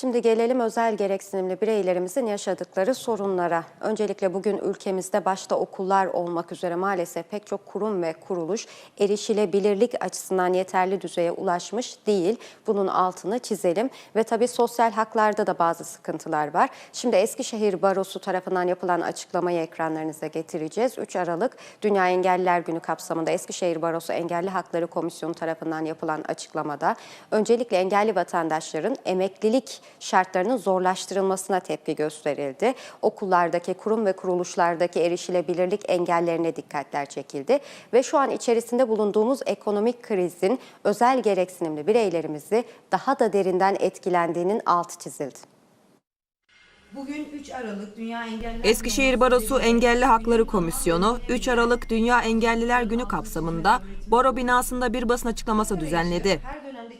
Şimdi gelelim özel gereksinimli bireylerimizin yaşadıkları sorunlara. Öncelikle bugün ülkemizde başta okullar olmak üzere maalesef pek çok kurum ve kuruluş erişilebilirlik açısından yeterli düzeye ulaşmış değil. Bunun altını çizelim ve tabii sosyal haklarda da bazı sıkıntılar var. Şimdi Eskişehir Barosu tarafından yapılan açıklamayı ekranlarınıza getireceğiz. 3 Aralık Dünya Engelliler Günü kapsamında Eskişehir Barosu Engelli Hakları Komisyonu tarafından yapılan açıklamada öncelikle engelli vatandaşların emeklilik şartlarının zorlaştırılmasına tepki gösterildi. Okullardaki, kurum ve kuruluşlardaki erişilebilirlik engellerine dikkatler çekildi ve şu an içerisinde bulunduğumuz ekonomik krizin özel gereksinimli bireylerimizi daha da derinden etkilendiğinin altı çizildi. Bugün 3 Aralık Dünya Engelliler Eskişehir Barosu Engelli Hakları Komisyonu 3 Aralık Dünya Engelliler Günü kapsamında Baro binasında bir basın açıklaması düzenledi.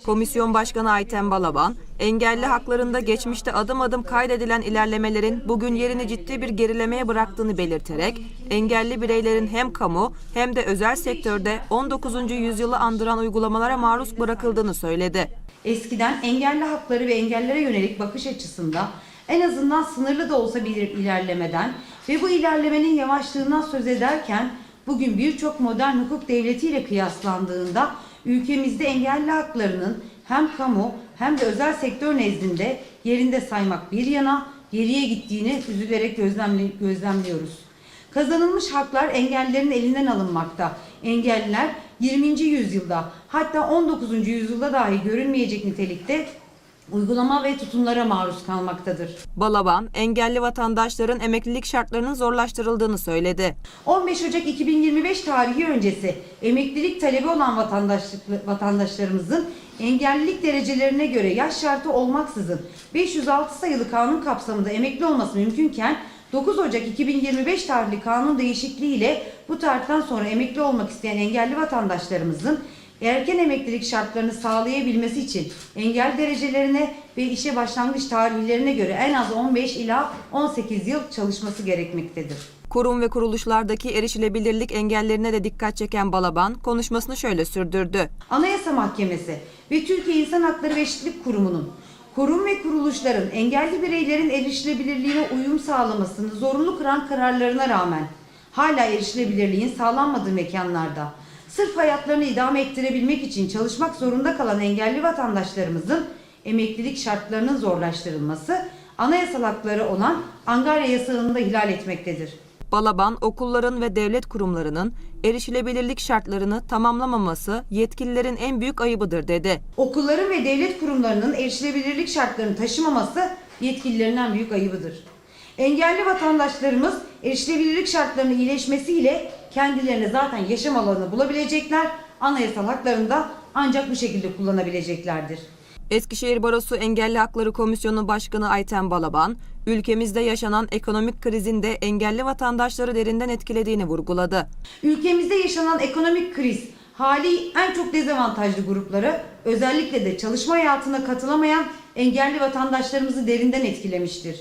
Komisyon Başkanı Ayten Balaban, engelli haklarında geçmişte adım adım kaydedilen ilerlemelerin bugün yerini ciddi bir gerilemeye bıraktığını belirterek, engelli bireylerin hem kamu hem de özel sektörde 19. yüzyılı andıran uygulamalara maruz bırakıldığını söyledi. Eskiden engelli hakları ve engellere yönelik bakış açısında en azından sınırlı da olsa bir ilerlemeden ve bu ilerlemenin yavaşlığından söz ederken bugün birçok modern hukuk devletiyle kıyaslandığında ülkemizde engelli haklarının hem kamu hem de özel sektör nezdinde yerinde saymak bir yana geriye gittiğini üzülerek gözlemli- gözlemliyoruz. Kazanılmış haklar engellilerin elinden alınmakta. Engelliler 20. yüzyılda hatta 19. yüzyılda dahi görülmeyecek nitelikte uygulama ve tutumlara maruz kalmaktadır. Balaban, engelli vatandaşların emeklilik şartlarının zorlaştırıldığını söyledi. 15 Ocak 2025 tarihi öncesi emeklilik talebi olan vatandaşlık, vatandaşlarımızın engellilik derecelerine göre yaş şartı olmaksızın 506 sayılı kanun kapsamında emekli olması mümkünken 9 Ocak 2025 tarihli kanun değişikliğiyle bu tarihten sonra emekli olmak isteyen engelli vatandaşlarımızın erken emeklilik şartlarını sağlayabilmesi için engel derecelerine ve işe başlangıç tarihlerine göre en az 15 ila 18 yıl çalışması gerekmektedir. Kurum ve kuruluşlardaki erişilebilirlik engellerine de dikkat çeken Balaban konuşmasını şöyle sürdürdü. Anayasa Mahkemesi ve Türkiye İnsan Hakları ve Eşitlik Kurumu'nun kurum ve kuruluşların engelli bireylerin erişilebilirliğine uyum sağlamasını zorunlu kıran kararlarına rağmen hala erişilebilirliğin sağlanmadığı mekanlarda sırf hayatlarını idame ettirebilmek için çalışmak zorunda kalan engelli vatandaşlarımızın emeklilik şartlarının zorlaştırılması anayasal hakları olan Angarya yasağını da ihlal etmektedir. Balaban, okulların ve devlet kurumlarının erişilebilirlik şartlarını tamamlamaması yetkililerin en büyük ayıbıdır dedi. Okulların ve devlet kurumlarının erişilebilirlik şartlarını taşımaması yetkililerin en büyük ayıbıdır. Engelli vatandaşlarımız erişilebilirlik şartlarının iyileşmesiyle kendilerine zaten yaşam alanı bulabilecekler, anayasal haklarını da ancak bu şekilde kullanabileceklerdir. Eskişehir Barosu Engelli Hakları Komisyonu Başkanı Ayten Balaban, ülkemizde yaşanan ekonomik krizin de engelli vatandaşları derinden etkilediğini vurguladı. Ülkemizde yaşanan ekonomik kriz hali en çok dezavantajlı grupları özellikle de çalışma hayatına katılamayan engelli vatandaşlarımızı derinden etkilemiştir.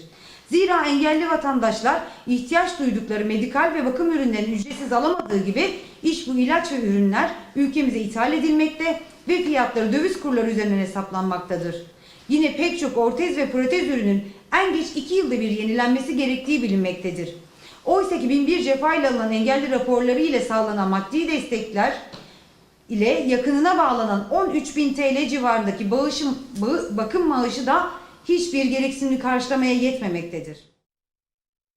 Zira engelli vatandaşlar ihtiyaç duydukları medikal ve bakım ürünlerini ücretsiz alamadığı gibi iş bu ilaç ve ürünler ülkemize ithal edilmekte ve fiyatları döviz kurları üzerinden hesaplanmaktadır. Yine pek çok ortez ve protez ürünün en geç 2 yılda bir yenilenmesi gerektiği bilinmektedir. Oysa ki binbir cefa ile alınan engelli raporları ile sağlanan maddi destekler ile yakınına bağlanan 13.000 TL civarındaki bağışım, bağı- bakım maaşı da hiçbir gereksinimi karşılamaya yetmemektedir.